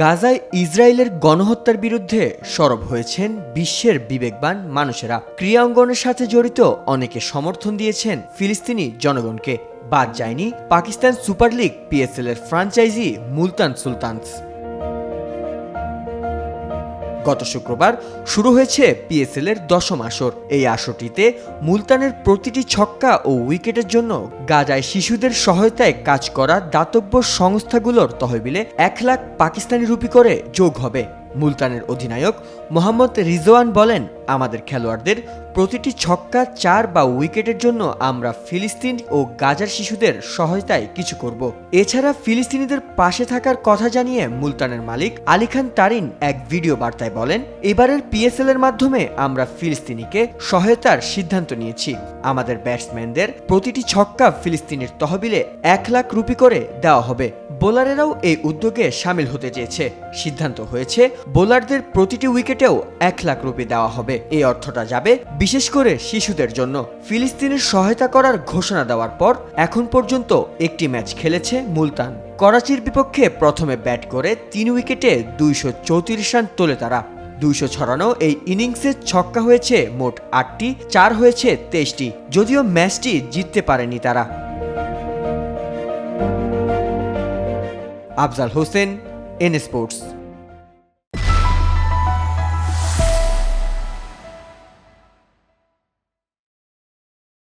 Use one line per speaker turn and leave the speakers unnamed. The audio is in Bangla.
গাজায় ইসরায়েলের গণহত্যার বিরুদ্ধে সরব হয়েছেন বিশ্বের বিবেকবান মানুষেরা। ক্রিয়াঙ্গনের সাথে জড়িত অনেকে সমর্থন দিয়েছেন ফিলিস্তিনি জনগণকে। বাদ যায়নি পাকিস্তান সুপার লিগ পিএসএল এর ফ্রাঞ্চাইজি মুলতান সুলতানস। গত শুক্রবার শুরু হয়েছে পিএসএল এর দশম আসর। এই আসরটিতে মুলতানের প্রতিটি ছক্কা ও উইকেটের জন্য গাজায় শিশুদের সহায়তায় কাজ করা দাতব্য সংস্থাগুলোর তহবিলে এক লাখ পাকিস্তানি রুপি করে যোগ হবে। মুলতানের অধিনায়ক মোহাম্মদ রিজওয়ান বলেন আমাদের খেলোয়াড়দের প্রতিটি ছক্কা চার বা উইকেটের জন্য আমরা ফিলিস্তিন ও গাজার শিশুদের সহায়তায় কিছু করব। এছাড়া ফিলিস্তিনিদের পাশে থাকার কথা জানিয়ে মুলতানের মালিক আলী খান তারিন এক ভিডিও বার্তায় বলেন, এবারের পিএসএল এর মাধ্যমে আমরা ফিলিস্তিনিকে সহায়তার সিদ্ধান্ত নিয়েছি। আমাদের ব্যাটসম্যানদের প্রতিটি ছক্কা ফিলিস্তিনের তহবিলে এক লাখ রুপি করে দেওয়া হবে। বোলারেরাও এই উদ্যোগে সামিল হতে চেয়েছে। সিদ্ধান্ত হয়েছে, বোলারদের প্রতিটি উইকেটেও এক লাখ রুপি দেওয়া হবে। এই অর্থটা যাবে বিশেষ করে শিশুদের জন্য। ফিলিস্তিনের সহায়তা করার ঘোষণা দেওয়ার পর এখন পর্যন্ত একটি ম্যাচ খেলেছে মুলতান। করাচির বিপক্ষে প্রথমে ব্যাট করে তিন উইকেটে দুইশো চৌত্রিশ রান তোলে তারা। দুইশো ছড়ানো এই ইনিংসে ছক্কা হয়েছে মোট আটটি, চার হয়েছে তেইশটি, যদিও ম্যাচটি জিততে পারেনি তারা। Afzal Hossain, N sports.